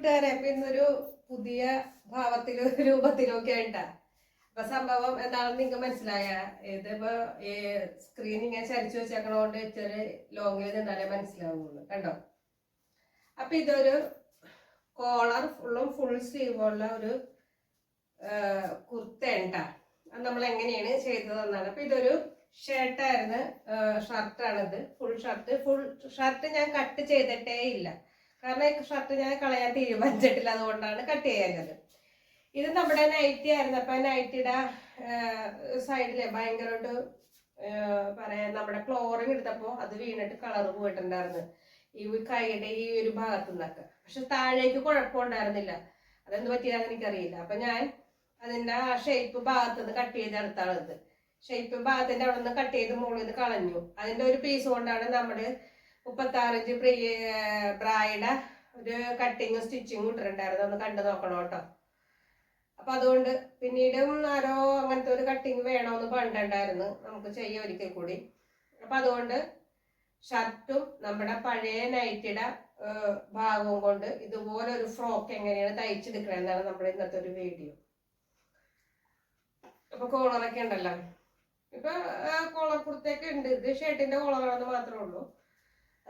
കൂട്ടുകാരെ അപ്പൊ ഇന്നൊരു പുതിയ ഭാവത്തിലും രൂപത്തിലും ഒക്കെ ഉണ്ടാ അപ്പൊ സംഭവം എന്താണെന്ന് നിങ്ങൾക്ക് മനസ്സിലായ ഇതിപ്പോ സ്ക്രീൻ ഇങ്ങനെ ചരിച്ചു വെച്ചേക്കണോണ്ട് ഇച്ചിരി ലോങ്ങിൽ നിന്നാലേ മനസ്സിലാവുള്ളൂ കണ്ടോ? അപ്പൊ ഇതൊരു കോളർ ഫുള്ളും ഫുൾ സ്ലീവുള്ള ഒരു കുർത്ത ഉണ്ട അത് നമ്മൾ എങ്ങനെയാണ് ചെയ്തതെന്നാണ് അപ്പൊ ഇതൊരു ഷർട്ടായിരുന്നു ഷർട്ടാണിത് ഫുൾ ഷർട്ട് ഫുൾ ഷർട്ട് ഞാൻ കട്ട് ചെയ്തിട്ടേ ഇല്ല. കാരണം ഷർട്ട് ഞാൻ കളയാൻ തീരുമാനിച്ചിട്ടില്ല. അതുകൊണ്ടാണ് കട്ട് ചെയ്യാഞ്ഞത്. ഇത് നമ്മുടെ നൈറ്റി ആയിരുന്നു. അപ്പൊ നൈറ്റിയുടെ സൈഡിൽ ഭയങ്കരമായിട്ട് പറയാ നമ്മുടെ ക്ലോറിൻ എടുത്തപ്പോ അത് വീണിട്ട് കളർ പോയിട്ടുണ്ടായിരുന്നു. ഈ കൈയുടെ ഈ ഒരു ഭാഗത്തു നിന്നൊക്കെ പക്ഷെ താഴേക്ക് കുഴപ്പമുണ്ടായിരുന്നില്ല അതെന്ത് പറ്റിയാന്ന് എനിക്കറിയില്ല. അപ്പൊ ഞാൻ അതിന്റെ ആ ഷേപ്പ് ഭാഗത്ത് നിന്ന് കട്ട് ചെയ്ത് എടുത്താളത് ഷേപ്പ് ഭാഗത്തിന്റെ അവിടെ നിന്ന് കട്ട് ചെയ്ത് മുകളിൽ നിന്ന് കളഞ്ഞു. അതിന്റെ ഒരു പീസ് കൊണ്ടാണ് മുപ്പത്താറിഞ്ച് പ്രീ ബ്രായുടെ ഒരു കട്ടിങ്ങും സ്റ്റിച്ചിങ്ങും ഇട്ടിട്ടുണ്ടായിരുന്നു. ഒന്ന് കണ്ടു നോക്കണം കേട്ടോ. അപ്പൊ അതുകൊണ്ട് പിന്നീടും ആരോ അങ്ങനത്തെ ഒരു കട്ടിങ് വേണമെന്ന് പണ്ടുണ്ടായിരുന്നു. നമുക്ക് ചെയ്യാം ഒരിക്കൽ കൂടി. അപ്പൊ അതുകൊണ്ട് ഷർട്ടും നമ്മുടെ പഴയ നൈറ്റിയുടെ ഭാഗവും കൊണ്ട് ഇതുപോലെ ഒരു ഫ്രോക്ക് എങ്ങനെയാണ് തയ്ച്ചെടുക്കണമെന്നാണ് നമ്മുടെ ഇന്നത്തെ ഒരു വീഡിയോ അപ്പൊ കോളറൊക്കെ ഉണ്ടല്ലോ. ഇപ്പൊ കോളർ കുർത്തയൊക്കെ ഉണ്ട്. ഇത് ഷർട്ടിന്റെ കോളറാണെന്ന് മാത്രമേ ഉള്ളൂ.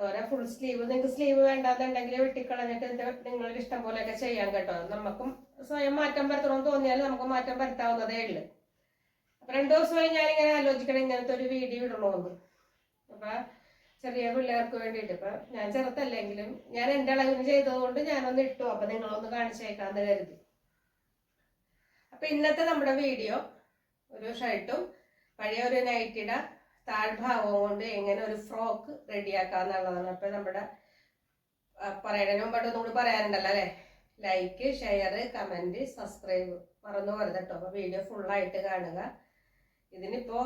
അതുപോലെ ഫുൾ സ്ലീവ് നിങ്ങൾക്ക് സ്ലീവ് വേണ്ടാന്നുണ്ടെങ്കിൽ വെട്ടിക്കളഞ്ഞിട്ട് നിങ്ങളുടെ ഇഷ്ടം പോലെയൊക്കെ ചെയ്യാൻ കേട്ടോ. നമുക്കും സ്വയം മാറ്റം വരുത്തണമെന്ന് തോന്നിയാൽ നമുക്ക് മാറ്റം വരുത്താവുന്നതേ ഉള്ളു. അപ്പൊ രണ്ടു ദിവസമായി ഇങ്ങനെ ആലോചിക്കണം ഇങ്ങനത്തെ ഒരു വീഡിയോ ഇടണമെന്ന് അപ്പൊ ചെറിയ പിള്ളേർക്ക് വേണ്ടിയിട്ട്. ഇപ്പൊ ഞാൻ ചെറുത്തല്ലെങ്കിലും ഞാൻ എന്റെ അളവിന് ചെയ്തതുകൊണ്ട് ഞാനൊന്ന് ഇട്ടു. അപ്പൊ നിങ്ങളൊന്ന് കാണിച്ചേക്കാന്ന് കരുതി. അപ്പൊ ഇന്നത്തെ നമ്മുടെ വീഡിയോ ഒരു ഷർട്ടും പഴയ ഒരു നൈറ്റിയുടെ താഴ്ഭാഗം കൊണ്ട് എങ്ങനെ ഒരു ഫ്രോക്ക് റെഡിയാക്കാന്നുള്ളതാണ്. അപ്പൊ നമ്മുടെ പറയണതിന് മുമ്പായിട്ട് ഒന്നുകൂടി പറയാനുണ്ടല്ലോ അല്ലെ? ലൈക്ക് ഷെയർ കമന്റ് സബ്സ്ക്രൈബ് മറന്നു പോരുത് കേട്ടോ. അപ്പൊ വീഡിയോ ഫുള്ളായിട്ട് കാണുക. ഇതിനിപ്പോ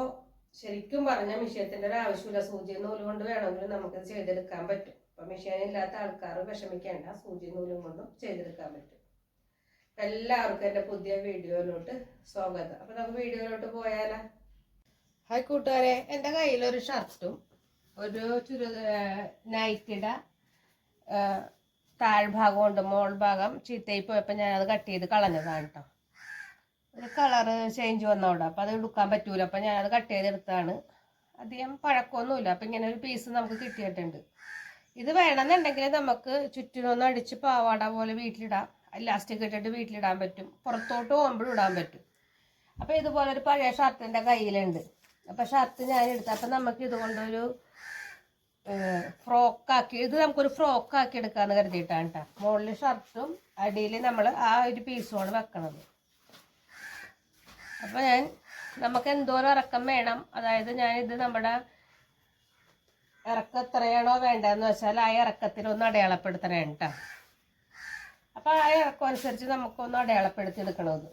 ശരിക്കും പറഞ്ഞ മിഷ്യത്തിന്റെ ഒരു ആവശ്യമില്ല. സൂചി നൂൽ കൊണ്ട് വേണമെങ്കിലും നമുക്കിത് ചെയ്തെടുക്കാൻ പറ്റും. അപ്പൊ മിഷ്യൻ ഇല്ലാത്ത ആൾക്കാർ വിഷമിക്കേണ്ട. സൂചി നൂലും കൊണ്ടും ചെയ്തെടുക്കാൻ പറ്റും. എല്ലാവർക്കും എന്റെ പുതിയ വീഡിയോയിലോട്ട് സ്വാഗതം. അപ്പൊ നമുക്ക് വീഡിയോയിലോട്ട് പോയാലോ? ഹായ് കൂട്ടുകാരെ. എന്റെ കയ്യിലൊരു ഷർട്ടും ഒരു ചുരു നൈറ്റിയുടെ താഴ്ഭാഗമുണ്ട് മോൾ ഭാഗം ചീത്തയിൽ പോയപ്പോൾ ഞാനത് കട്ട് ചെയ്ത് കളഞ്ഞതാണ് കേട്ടോ ഒരു കളറ് ചേഞ്ച് വന്നോണ്ട് അപ്പോൾ അത് എടുക്കാൻ പറ്റൂല. അപ്പം ഞാനത് കട്ട് ചെയ്തെടുത്താണ് അധികം പഴക്കമൊന്നുമില്ല. അപ്പം ഇങ്ങനെ ഒരു പീസ് നമുക്ക് കിട്ടിയിട്ടുണ്ട്. ഇത് വേണമെന്നുണ്ടെങ്കിൽ നമുക്ക് ചുറ്റിനൊന്ന് അടിച്ച് പാവാട പോലെ വീട്ടിലിടാം. ഇലാസ്റ്റിക് ഇട്ടിട്ട് വീട്ടിലിടാൻ പറ്റും. പുറത്തോട്ട് പോകുമ്പോഴും ഇടാൻ പറ്റും. അപ്പോൾ ഇതുപോലെ ഒരു പഴയ ഷർട്ടിന്റെ കയ്യിലുണ്ട്. അപ്പം ഷർട്ട് ഞാൻ എടുത്തു അപ്പം നമുക്ക് ഇതുകൊണ്ടൊരു ഫ്രോക്കാക്കി ഇത് നമുക്കൊരു ഫ്രോക്കാക്കി എടുക്കാന്ന് കരുതിയിട്ടാണ് കേട്ടോ മുകളിൽ ഷർട്ടും അടിയിൽ നമ്മൾ ആ ഒരു പീസുമാണ് വെക്കണത്. അപ്പോൾ ഞാൻ നമുക്ക് എന്തോരം ഇറക്കം വേണം? അതായത് ഞാനിത് നമ്മുടെ ഇറക്കം എത്രയാണോ വേണ്ടതെന്ന് വെച്ചാൽ ആ ഇറക്കത്തിലൊന്ന് അടയാളപ്പെടുത്തണേ കേട്ടോ അപ്പം ആ ഇറക്കം അനുസരിച്ച് നമുക്കൊന്ന് അടയാളപ്പെടുത്തി എടുക്കണത്.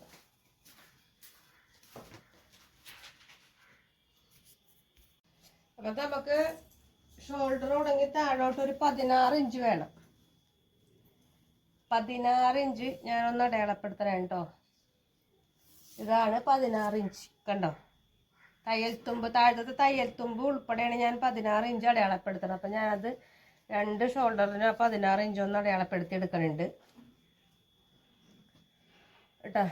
അപ്പം നമുക്ക് ഷോൾഡർ തുടങ്ങി താഴോട്ട് ഒരു പതിനാറ് ഇഞ്ച് വേണം. പതിനാറ് ഇഞ്ച് ഞാനൊന്ന് അടയാളപ്പെടുത്തണേ കേട്ടോ ഇതാണ് പതിനാറ് ഇഞ്ച് കണ്ടോ? തയ്യൽ തുമ്പ് താഴത്തെ തയ്യൽ തുമ്പ് ഉൾപ്പെടെയാണ് ഞാൻ പതിനാറ് ഇഞ്ച് അടയാളപ്പെടുത്തണം. അപ്പം ഞാനത് രണ്ട് ഷോൾഡറിന് പതിനാറ് ഇഞ്ച് ഒന്ന് അടയാളപ്പെടുത്തി എടുക്കുന്നുണ്ട് കേട്ടോ?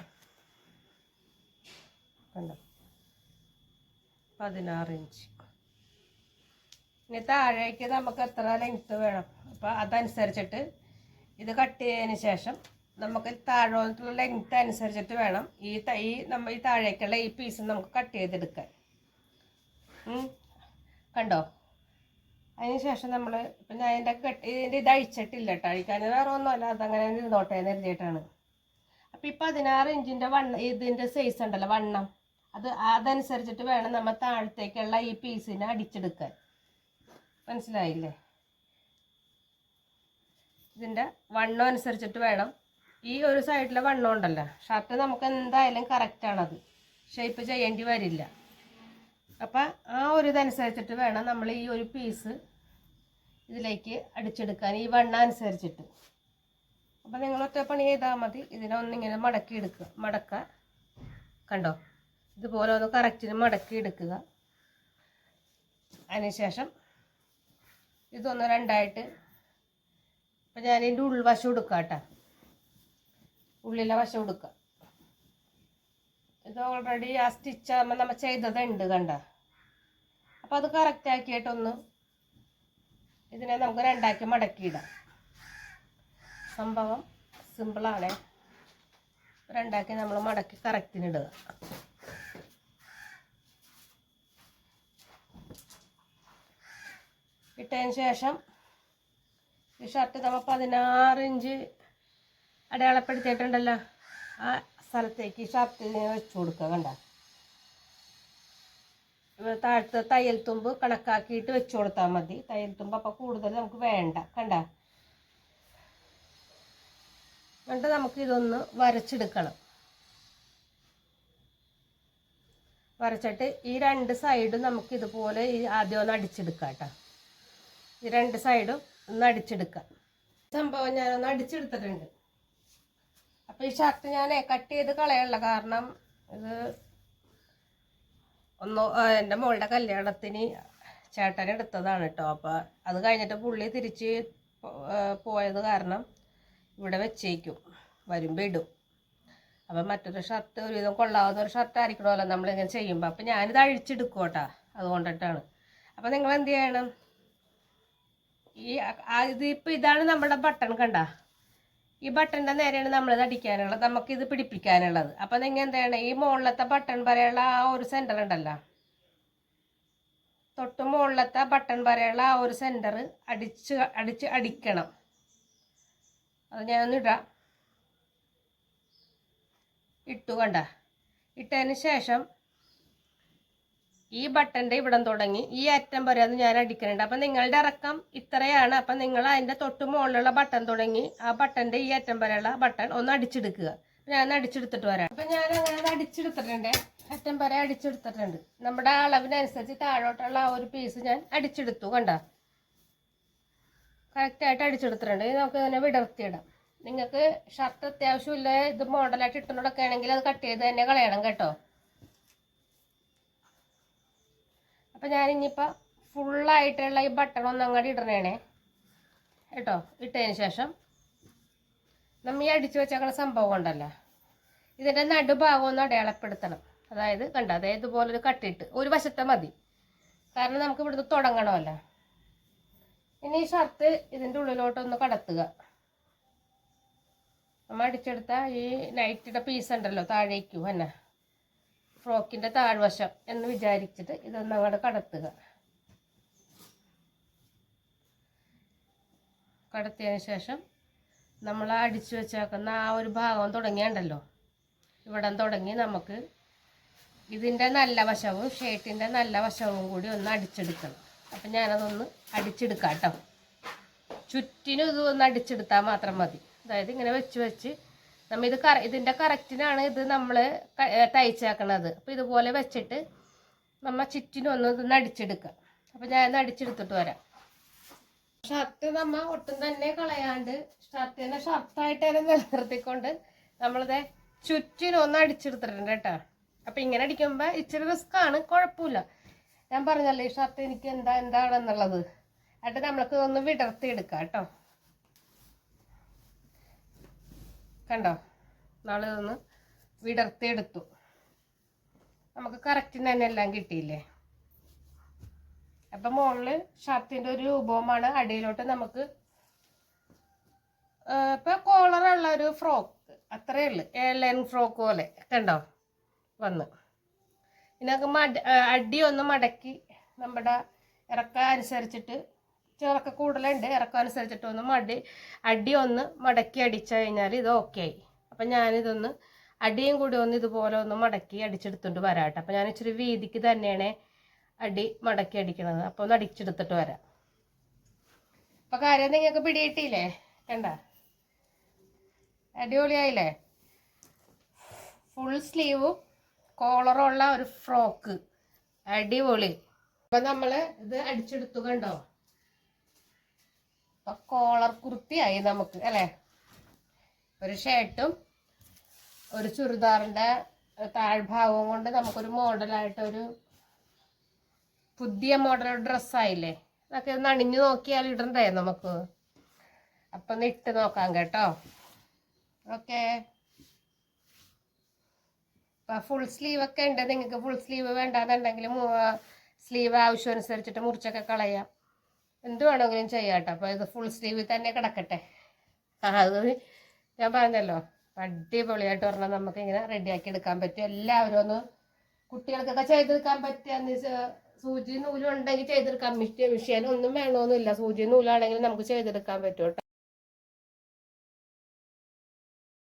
കണ്ടോ? പതിനാറ് ഇഞ്ച് ഇനി താഴേക്ക് നമുക്ക് എത്ര ലെങ്ത്ത് വേണം? അപ്പോൾ അതനുസരിച്ചിട്ട് ഇത് കട്ട് ചെയ്തതിന് ശേഷം നമുക്ക് താഴോട്ടുള്ള ലെങ്ത്ത് അനുസരിച്ചിട്ട് വേണം ഈ ഈ നമ്മൾ ഈ താഴേക്കുള്ള ഈ പീസ് നമുക്ക് കട്ട് ചെയ്തെടുക്കാൻ. കണ്ടോ? അതിന് ശേഷം നമ്മൾ ഇപ്പം ഞാൻ ഇതിന്റെ കെട്ട് ഇതിന്റെ ഇത് അഴിച്ചിട്ടില്ല കേട്ടോ അഴിക്കാൻ വേറെ ഒന്നുമല്ല. അതങ്ങനെ ഇരുന്നോട്ടെ എന്ന് എഴുതിയിട്ടാണ് അപ്പം ഈ പതിനാറ് ഇഞ്ചിന്റെ വണ്ണം ഇതിന്റെ സൈസ് ഉണ്ടല്ലോ വണ്ണം. അത് അതനുസരിച്ചിട്ട് വേണം നമ്മൾ താഴത്തേക്കുള്ള ഈ പീസിനെ അടിച്ചെടുക്കാൻ. മനസ്സിലായില്ലേ? ഇതിന്റെ വണ്ണം അനുസരിച്ചിട്ട് വേണം. ഈ ഒരു സൈഡിലെ വണ്ണം ഉണ്ടല്ലോ. ഷർട്ട് നമുക്ക് എന്തായാലും കറക്റ്റാണത് ഷേപ്പ് ചെയ്യേണ്ടി വരില്ല. അപ്പം ആ ഒരു ഇതനുസരിച്ചിട്ട് വേണം നമ്മൾ ഈ ഒരു പീസ് ഇതിലേക്ക് അടിച്ചെടുക്കാൻ ഈ വണ്ണം അനുസരിച്ചിട്ട്. അപ്പം നിങ്ങൾ ഒറ്റ പണി ചെയ്താൽ മതി. ഇതിനെ ഒന്നിങ്ങനെ മടക്കി എടുക്കുക. മടക്ക. കണ്ടോ? ഇതുപോലെ ഒന്ന് കറക്റ്റിന് മടക്കി എടുക്കുക. അതിനുശേഷം ഇതൊന്ന് രണ്ടായിട്ട്. അപ്പം ഞാൻ ഇതിന്റെ ഉൾവശം എടുക്കാം കേട്ടോ. ഉള്ളിലെ വശം എടുക്കുക ഇത് ഓൾറെഡി ആ സ്റ്റിച്ച് നമ്മൾ ചെയ്തതുണ്ട് കണ്ട. അപ്പം അത് കറക്റ്റ് ആക്കിയിട്ടൊന്ന് ഇതിനെ നമുക്ക് രണ്ടാക്കി മടക്കിയിടാം. സംഭവം സിമ്പിളാണ് രണ്ടാക്കി നമ്മൾ മടക്കി കറക്റ്റിനിടുക ഇട്ടതിന് ശേഷം ഈ ഷർട്ട് നമ്മൾ പതിനാറ് ഇഞ്ച് അടയാളപ്പെടുത്തിയിട്ടുണ്ടല്ലോ. ആ സ്ഥലത്തേക്ക് ഈ ഷർട്ട് വെച്ചു കൊടുക്കുക കണ്ട? താഴത്തെ തയ്യൽ തുമ്പ് കണക്കാക്കിയിട്ട് വെച്ചു കൊടുത്താൽ മതി. തയ്യൽ തുമ്പ് അപ്പോൾ കൂടുതൽ നമുക്ക് വേണ്ട. കണ്ട? എന്നിട്ട് നമുക്ക് ഇതൊന്ന് വരച്ചെടുക്കണം. വരച്ചിട്ട് ഈ രണ്ട് സൈഡും നമുക്ക് ഇതുപോലെ ഈ ആദ്യം ഒന്ന് അടിച്ചെടുക്കാം കേട്ടോ. രണ്ട് സൈഡും ഒന്ന് അടിച്ചെടുക്കാം സംഭവം ഞാനൊന്ന് അടിച്ചെടുത്തിട്ടുണ്ട്. അപ്പോൾ ഈ ഷർട്ട് ഞാൻ കട്ട് ചെയ്ത് കളയാനുള്ള കാരണം ഇത് ഒന്ന് എന്റെ മോളുടെ കല്യാണത്തിന് ചേട്ടൻ എടുത്തതാണ് കേട്ടോ. അപ്പോൾ അത് കഴിഞ്ഞിട്ട് പുള്ളി തിരിച്ച് പോയത് കാരണം ഇവിടെ വെച്ചേക്കും. വരുമ്പോൾ ഇടും. അപ്പം മറ്റൊരു ഷർട്ട് ഒരുവിധം കൊള്ളാവുന്ന ഒരു ഷർട്ട് ആയിരിക്കണമല്ലോ നമ്മളിങ്ങനെ ചെയ്യുമ്പോൾ അപ്പം ഞാനിത് അഴിച്ചെടുക്കും കേട്ടോ. അതുകൊണ്ടിട്ടാണ്. അപ്പം നിങ്ങൾ എന്ത് ചെയ്യണം? ഈ ആ- ഇത് ഇതാണ് നമ്മുടെ ബട്ടൺ കണ്ട? ഈ ബട്ടന്റെ നേരെയാണ് നമ്മളിത് അടിക്കാനുള്ളത്. നമുക്കിത് പിടിപ്പിക്കാനുള്ളത്. അപ്പം നിങ്ങൾ എന്താണ്? ഈ മുകളിലത്തെ ബട്ടൺ വരെയുള്ള ആ ഒരു സെന്റർ ഉണ്ടല്ലോ. തൊട്ട് മുകളിലത്തെ ബട്ടൺ വരെയുള്ള ആ ഒരു സെന്റർ അടിച്ച് അടിച്ച് അടിക്കണം. അത് ഞാനൊന്ന് ഇടാം. ഇട്ടു കണ്ട? ഇട്ടതിന് ശേഷം ഈ ബട്ടന്റെ ഇവിടം തുടങ്ങി. ഈ അറ്റം വരെ അത് ഞാൻ അടിക്കുന്നുണ്ട്. അപ്പം നിങ്ങളുടെ ഇറക്കം ഇത്രയാണ്. അപ്പം നിങ്ങൾ അതിന്റെ തൊട്ട് മുകളിലുള്ള ബട്ടൺ തുടങ്ങി. ആ ബട്ടന്റെ ഈ അറ്റം വരെയുള്ള ബട്ടൺ ഒന്ന് അടിച്ചെടുക്കുക. ഞാൻ അടിച്ചെടുത്തിട്ട് വരാം. അപ്പം ഞാൻ അങ്ങനെ അടിച്ചെടുത്തിട്ടുണ്ട്. അറ്റം വരെ അടിച്ചെടുത്തിട്ടുണ്ട്. നമ്മുടെ അളവിനനുസരിച്ച് താഴോട്ടുള്ള ആ ഒരു പീസ് ഞാൻ അടിച്ചെടുത്തു കണ്ട? കറക്റ്റായിട്ട് അടിച്ചെടുത്തിട്ടുണ്ട്. നമുക്ക് ഇതിനെ വിടർത്തിയിടാം. നിങ്ങൾക്ക് ഷർട്ട് അത്യാവശ്യമില്ല. ഇത് മോഡലായിട്ട് ഇട്ടുകൊണ്ടൊക്കെ ആണെങ്കിൽ അത് കട്ട് ചെയ്ത് തന്നെ കളയണം കേട്ടോ. അപ്പം ഞാൻ ഇനിയിപ്പോൾ ഫുള്ളായിട്ടുള്ള ഈ ബട്ടൺ ഒന്ന് അങ്ങോട്ട് ഇടണേണേ. കേട്ടോ? ഇട്ടതിന് ശേഷം നമ്മ ഈ അടിച്ചു വെച്ചേക്കുന്ന സംഭവം ഉണ്ടല്ലോ. ഇതിന്റെ നടുഭാഗം ഒന്ന് അടയാളപ്പെടുത്തണം. അതായത് കണ്ട? അതായത് ഇതുപോലെ ഒരു കട്ടിട്ട് ഒരു വശത്തെ മതി. കാരണം നമുക്ക് ഇവിടുന്ന് തുടങ്ങണമല്ലോ. ഇനി ഈ ഷർട്ട് ഇതിന്റെ ഉള്ളിലോട്ടൊന്ന് കടത്തുക. നമ്മൾ അടിച്ചെടുത്ത ഈ നൈറ്റിയുടെ പീസ് ഉണ്ടല്ലോ താഴേക്കു തന്നെ ഫ്രോക്കിന്റെ താഴ്വശം എന്ന് വിചാരിച്ചിട്ട് ഇതൊന്നും അങ്ങോട്ട് കടത്തുക. കടത്തിയതിന് ശേഷം നമ്മൾ അടിച്ചു വെച്ചേക്കുന്ന ആ ഒരു ഭാഗം തുടങ്ങിയുണ്ടല്ലോ. ഇവിടം തുടങ്ങി നമുക്ക് ഇതിന്റെ നല്ല വശവും ഷേട്ടിന്റെ നല്ല വശവും കൂടി ഒന്ന് അടിച്ചെടുക്കണം. അപ്പം ഞാനതൊന്ന് അടിച്ചെടുക്കാം കേട്ടോ ചുറ്റിനും ഇത് ഒന്ന് അടിച്ചെടുത്താൽ മാത്രം മതി. അതായത് ഇങ്ങനെ വെച്ച് വെച്ച് നമ്മ ഇത് കറ ഇതിന്റെ കറക്റ്റിനാണ് ഇത് നമ്മൾ തയ്ച്ചാക്കണത്. അപ്പോൾ ഇതുപോലെ വെച്ചിട്ട് നമ്മൾ ചുറ്റിനൊന്ന് ഇത് നടിച്ചെടുക്കുക അപ്പോൾ ഞാൻ അടിച്ചെടുത്തിട്ട് വരാം. ഷർട്ട് നമ്മൾ ഒട്ടും തന്നെ കളയാണ്ട് ഷർട്ട് തന്നെ ഷർട്ടായിട്ട് തന്നെ നിലനിർത്തിക്കൊണ്ട് നമ്മളിത് ചുറ്റിനൊന്ന് അടിച്ചെടുത്തിട്ടുണ്ട് കേട്ടോ. അപ്പം ഇങ്ങനെ അടിക്കുമ്പോൾ ഇച്ചിരി റിസ്ക് ആണ് കുഴപ്പമില്ല ഞാൻ പറഞ്ഞല്ലോ ഈ ഷർട്ട് എനിക്ക് എന്താ എന്താണെന്നുള്ളത്. എന്നിട്ട് നമ്മൾക്ക് ഒന്ന് വിടർത്തി എടുക്കാം കേട്ടോ. കണ്ടോ? നാളെ ഇതൊന്ന് വിടർത്തി എടുത്തു നമുക്ക് കറക്റ്റിന് തന്നെ എല്ലാം കിട്ടിയില്ലേ? അപ്പം മുകളിൽ ഷർട്ടിന്റെ ഒരു രൂപവുമാണ് അടിയിലോട്ട് നമുക്ക് ഇപ്പം കോളറുള്ള ഒരു ഫ്രോക്ക് അത്രയേ ഉള്ളു. എയർലൈൻ ഫ്രോക്ക് പോലെ. കണ്ടോ? വന്ന്. ഇതിനൊക്കെ മട ഒന്ന് മടക്കി നമ്മുടെ ഇറക്കം അനുസരിച്ചിട്ട് ചിറക്ക കൂടുതലുണ്ട്. ഇറക്കം അനുസരിച്ചിട്ട് ഒന്ന് മടി അടി ഒന്ന് മടക്കി അടിച്ചു കഴിഞ്ഞാൽ ഇത് ഓക്കെ ആയി. അപ്പം ഞാനിതൊന്ന് അടിയും കൂടി ഒന്ന് ഇതുപോലെ ഒന്ന് മടക്കി അടിച്ചെടുത്തുകൊണ്ട് വരാം കേട്ടോ. അപ്പം ഞാൻ ഇച്ചിരി വീതിക്ക് തന്നെയാണ് അടി മടക്കി അടിക്കണത്. അപ്പോൾ ഒന്ന് അടിച്ചെടുത്തിട്ട് വരാം. അപ്പം കാര്യം നിങ്ങൾക്ക് പിടികിട്ടിയില്ലേ? കണ്ട? അടിപൊളിയായില്ലേ? ഫുൾ സ്ലീവും കോളറുള്ള ഒരു ഫ്രോക്ക് അടിപൊളി. അപ്പം നമ്മൾ ഇത് അടിച്ചെടുത്തു കണ്ടോ? അപ്പൊ കോളർ കുർത്തിയായി നമുക്ക് അല്ലേ? ഒരു ഷർട്ടും ഒരു ചുരിദാറിന്റെ താഴ്ഭാഗവും കൊണ്ട് നമുക്കൊരു മോഡലായിട്ട് ഒരു പുതിയ മോഡൽ ഡ്രസ്സായില്ലേ അതൊക്കെ ഒന്ന് അണിഞ്ഞു നോക്കിയാൽ ഇടണ്ടേ നമുക്ക്? അപ്പം ഒന്ന് ഇട്ട് നോക്കാം കേട്ടോ. ഓക്കെ. അപ്പം ഫുൾ സ്ലീവ് ഒക്കെ ഉണ്ട്. നിങ്ങൾക്ക് ഫുൾ സ്ലീവ് വേണ്ടാന്നുണ്ടെങ്കിൽ സ്ലീവ് ആവശ്യമനുസരിച്ചിട്ട് മുറിച്ചൊക്കെ കളയാം. എന്ത് വേണമെങ്കിലും ചെയ്യാട്ടോ. അപ്പോൾ ഇത് ഫുൾ സ്ലീവിൽ തന്നെ കിടക്കട്ടെ. ആ അത് ഞാൻ പറഞ്ഞല്ലോ. അടിപൊളിയായിട്ട് പറഞ്ഞാൽ നമുക്കിങ്ങനെ റെഡിയാക്കി എടുക്കാൻ പറ്റും. എല്ലാവരും ഒന്ന് കുട്ടികൾക്കൊക്കെ ചെയ്തെടുക്കാൻ പറ്റുക സൂചി നൂലും ഉണ്ടെങ്കിൽ ചെയ്തെടുക്കാം. മിഷ്യ മിഷ്യൻ ഒന്നും വേണമെന്നില്ല സൂചി നൂലാണെങ്കിൽ നമുക്ക് ചെയ്തെടുക്കാൻ പറ്റും